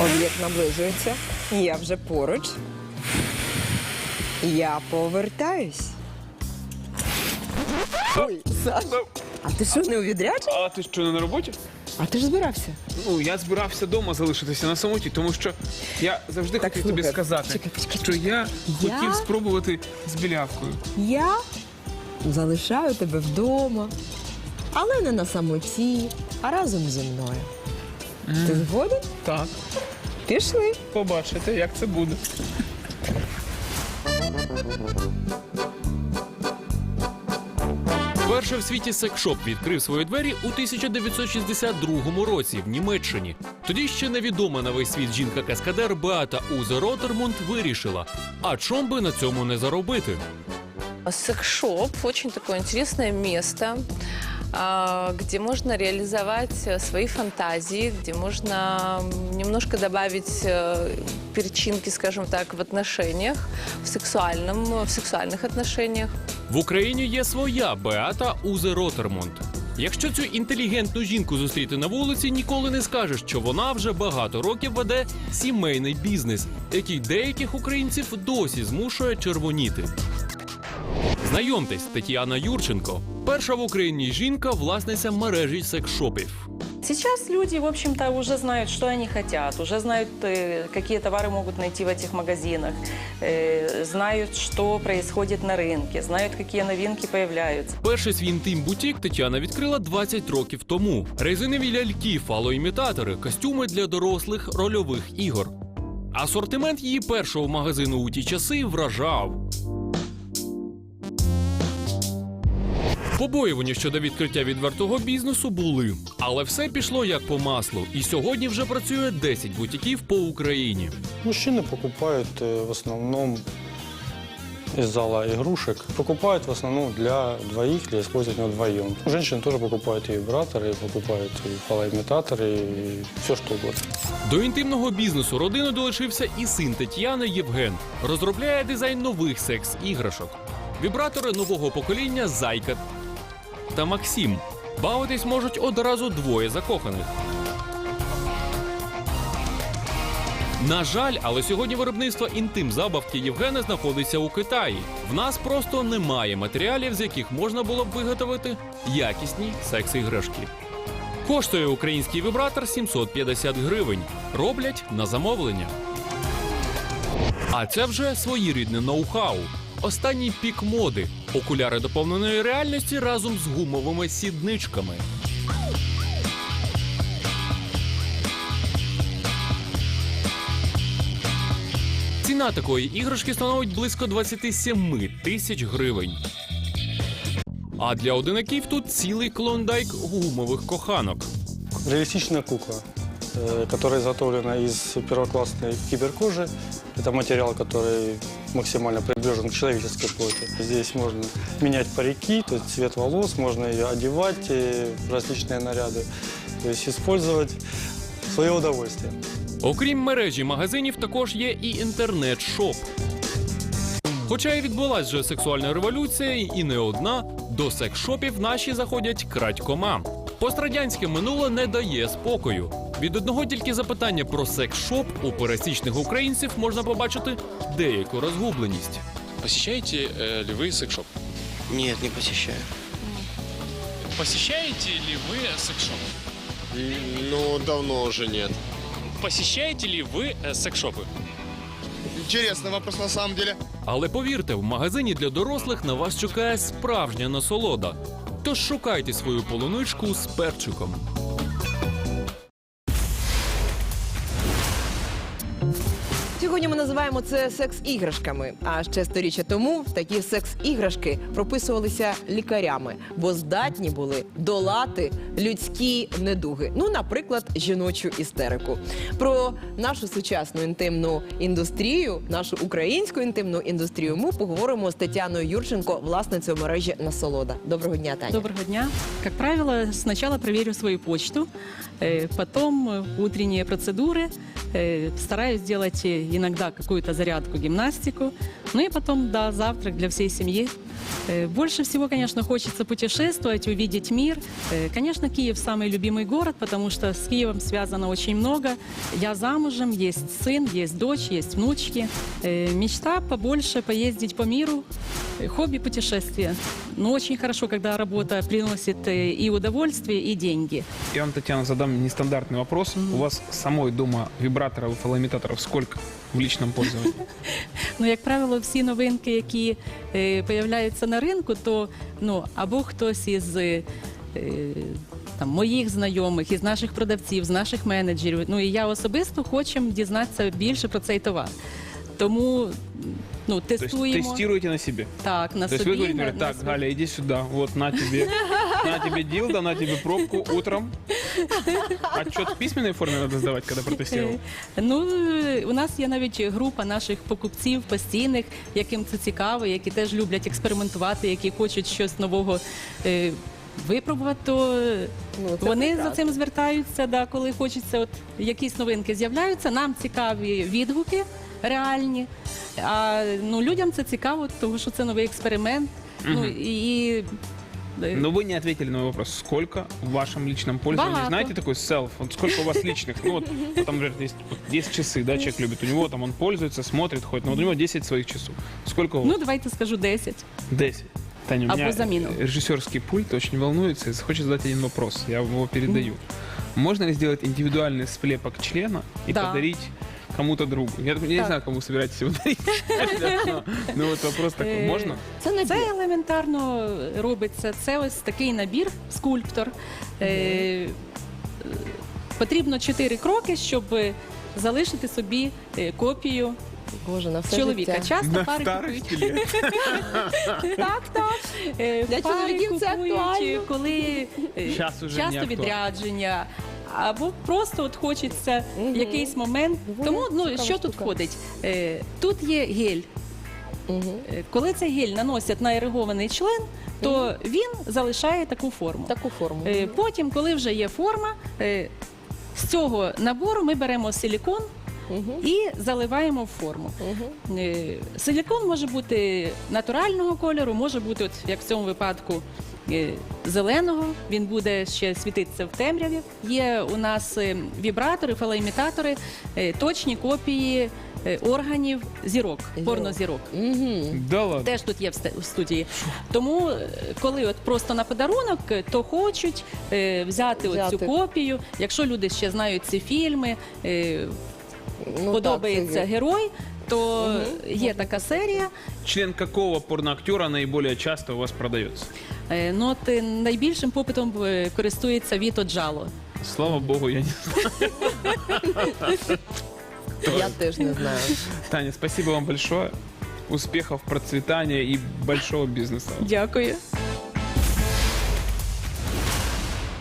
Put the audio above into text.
Об'єкт наближується. Я вже поруч. Я повертаюсь. Ой, Саш, а ти що, не у відрядженні? А ти що не на роботі? А ти ж збирався. Ну я збирався вдома залишитися на самоті, тому що я завжди Так, хотів тобі слухай, сказати, чекай, почекай, що я, Я? хотів спробувати з білявкою. Я залишаю тебе вдома, але не на самоті, а разом зі мною. Ти згоден? Так, Пішли. побачите, як це буде. Перший в світі секшоп відкрив свої двері у 1962 році в Німеччині. Тоді ще невідома на весь світ жінка-каскадер Беата Узе Ротермунд вирішила, а чом би на цьому не заробити. Секшоп очень такое интересное место, где можно реализовать э, свои фантазии, где можно м, немножко добавить э, перчинки, скажем так, в отношениях, в сексуальном, в сексуальных отношениях. В Україні є своя Беата Узе Ротермунд. Якщо цю інтелігентну жінку зустріти на вулиці, ніколи не скажеш, що вона вже багато років веде сімейний бізнес, який деяких українців досі змушує червоніти. Знайомтесь, Тетяна Юрченко, перша в Україні жінка, власниця мережі секшопів. Сейчас люди, в общем-то, уже знают, что они хотят, уже знают, э, какие товары могут найти в этих магазинах, э, знают, что происходит на рынке, знают, какие новинки появляются. Перший свій інтим-бутік Тетяна відкрила 20 років тому. Резинові ляльки, фалоімітатори, костюми для дорослих рольових ігор. Асортимент її першого магазину у ті часи вражав. Побоювання щодо відкриття відвертого бізнесу були, але все пішло як по маслу. І сьогодні вже працює 10 бутіків по Україні. Мужчины покупают э, в основном из зала игрушек. Покупают в основном для двоих, для использования вдвоем. Женщины тоже покупают и вибраторы, и покупают и фалоимитаторы, и все что угодно. До інтимного бізнесу родини долучився і син Тетяни Євген. Розробляє дизайн нових секс-іграшок. Вібратори нового покоління Зайка та Максим. Бавитись можуть одразу двоє закоханих. На жаль, але сьогодні виробництво інтим забавки Євгена знаходиться у Китаї. В нас просто немає матеріалів, з яких можна було б виготовити якісні секс-іграшки. Коштує український вібратор 750 гривень. Роблять на замовлення. А це вже своєрідне ноу-хау. Останній пік моди. Окуляри доповненої реальності разом з гумовими сідничками. Ціна такої іграшки становить близько 27 тисяч гривень. А для одинаків тут цілий клондайк гумових коханок. Реалистичная кукла, которая изготовлена из первоклассной фиберкожи. Это материал, который максимально приближен к человеческой плоти. Здесь можно менять парики, то есть цвет волос, можно ее одевать э, в различные наряды. То есть использовать в свое удовольствие. Окрім мережі магазинів, також є і інтернет-шоп. Хоча і відбулась вже сексуальна революція, і не одна, до секс-шопів наші заходять крадькома. Пострадянське минуле не дає спокою. Від одного тільки запитання про секс-шоп у пересічних українців можна побачити деяку розгубленість. Посещаете э, ли вы секшоп? Нет, не посещаю. Посещаете ли вы секшоп? Ну, давно уже нет. Посещаете ли вы э, секшопы? Интересный вопрос на самом деле. Але повірте, в магазині для дорослих на вас чекає справжня насолода. Тож шукайте свою полуничку з перчиком. Сьогодні ми називаємо це секс-іграшками. А ще сторіччя тому такі секс-іграшки прописувалися лікарями, бо здатні були долати людські недуги. Ну, наприклад, жіночу істерику. Про нашу сучасну інтимну індустрію, нашу українську інтимну індустрію, ми поговоримо з Тетяною Юрченко, власницею мережі Насолода. Доброго дня, Таня. Доброго дня. Как правило, сначала проверю свою почту, э, потом э, утренние процедуры, э, стараюсь делать э, иногда какую-то зарядку, гимнастику, ну и потом, да, завтрак для всей семьи. Э, Больше всего, конечно, хочется путешествовать, увидеть мир. Э, Конечно, Киев самый любимый город, потому что с Киевом связано очень много. Я замужем, есть сын, есть дочь, есть внучки. Э, Мечта побольше поездить по миру. Хобби путешествия. Но очень хорошо, когда работа приносит и удовольствие, и деньги. Я вам, Татьяна, задам нестандартный вопрос. У вас самой дома вибраторов и фалоимитаторов сколько в личном пользовании? Ну, як правило, всі новинки, які е, появляються на ринку, то ну або хтось із е, там моїх знайомих, із наших продавців, з наших менеджерів. Ну і я особисто хочемо дізнатися більше про цей товар. Тому ну То есть тестуємо тестируете на себе? так на То есть собі. вы говорите, на- например, на так, собі. Галя, иди сюда, вот на тебе, на тебе дилда, на тебе пробку утром. Отчет в письменной форме надо сдавать, когда протестировал? Ну, у нас є навіть група наших покупців постійних, яким це цікаво, які теж люблять експериментувати, які хочуть щось нового е, випробувати. То Ну, це вони прекрасно. за цим звертаються, да, коли хочеться, от якісь новинки з'являються. Нам цікаві відгуки реальні. А ну, людям це цікаво, тому що це новий експеримент. Ну, і, Но вы не ответили на мой вопрос. Сколько в вашем личном пользовании? Багато. Знаете такой селф? Вот сколько у вас личных? Ну вот, вот там, например, есть, вот есть часы, да, человек любит. У него там он пользуется, смотрит, ходит. Но вот у него 10 своих часов. Сколько у вас? ну, давайте скажу 10. 10. Таня, у Або меня режиссерский пульт очень волнуется и хочет задать один вопрос. Я его передаю. Можно ли сделать индивидуальный сплепок члена и Да. подарить кому-то другу? Я, я не знаю, кому собираетесь его дарить. Но вот вопрос такой. Э, Можно? Це не Це елементарно робиться. Це ось такий набір, скульптор. Е, потрібно чотири кроки, щоб залишити собі е, копію Боже, на все чоловіка. життя. Часто На пари купують. лет. Так, так. Е, Для пари чоловіків це купують, актуально. коли е, Щас уже не часто актуально. відрядження. Або просто от хочеться Мгм. якийсь момент. Доволі Тому ну цікава що тут штука. входить? Е, тут є гель. Мгм. Е, Коли цей гель наносять на еригований член, то він залишає таку форму. Таку форму. Е, Потім, коли вже є форма, е, з цього набору ми беремо силікон Мгм. і заливаємо в форму. Мгм. Е, Силікон може бути натурального кольору, може бути, от, як в цьому випадку, зеленого. Він буде ще світитися в темряві. Є у нас е, вібратори, фалоімітатори, е, точні копії е, органів зірок, Зірок. порнозірок. Мгм. Да ладно. Теж тут є в сте- студії. Тому, е, коли от просто на подарунок, е, то хочуть е, взяти, Взяти. оцю копію. Якщо люди ще знають ці фільми, е, Ну, подобається так, герой, то є така серія. Член какого порноактера наиболее часто у вас продается? Е, Ну, е, найбільшим попитом е, користується Віто Джало. Слава богу, я не Я теж не знаю. Таня, спасибо вам большое. Успехов, процветания и большого бизнеса. Дякую.